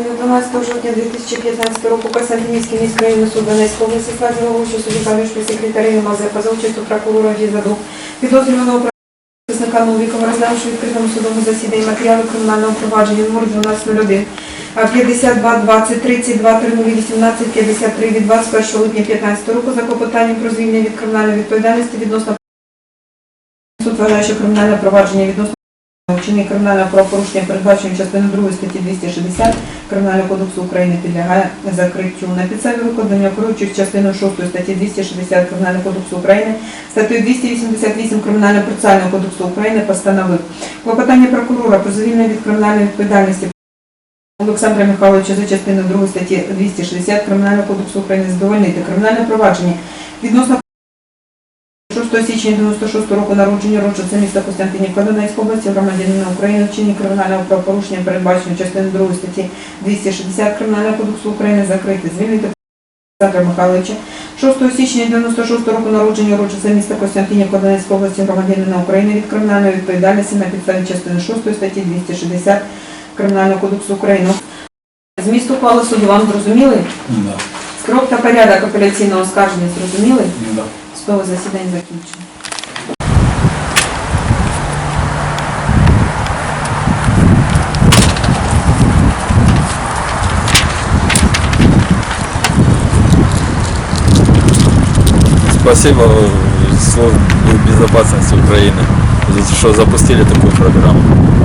України 12 жовтня 2015 року Касантинівський міськрайонний суд Донецької області складів головуючого судді Калюшки секретарі Мазепа за участю прокурора Дізаду підозрюваного Захисника Новікова розглянувши в відкритому судовому засіданні матеріали кримінального провадження номер 1201 а 52 20 32 30 18 53 від 21 липня 2015 року за клопотанням про звільнення від кримінальної відповідальності відносно суд вважає, що кримінальне провадження відносно вчинення кримінального правопорушення передбаченим частиною 2 статті 260 Кримінального кодексу України підлягає закриттю. На підставі викладення керуючих частиною 6 статті 260 Кримінального кодексу України, статтею 288 Кримінального процесуального кодексу України постановив клопотання прокурора про звільнення від кримінальної відповідальності Олександра Михайловича за частиною 2 статті 260 Кримінального кодексу України задовольнити кримінальне провадження відносно 6 січня 96 року народження Рочиця міста Костянтинівка Донецької області громадянина України вчинення кримінального правопорушення передбачено частиною 2 статті 260 Кримінального кодексу України закрити, звільнити Олександра Михайловича 6 січня 96 року народження Рочиця міста Костянтинівка Донецької області громадянина України від кримінальної відповідальності на підставі частини 6 статті 260 Кримінального кодексу України. Зміст ухвали суду вам зрозуміли? Да. Строк та порядок апеляційного оскарження зрозуміли? Да. Судове засідання закінчено. Спасибо службе безопасности Украины, что запустили такую программу.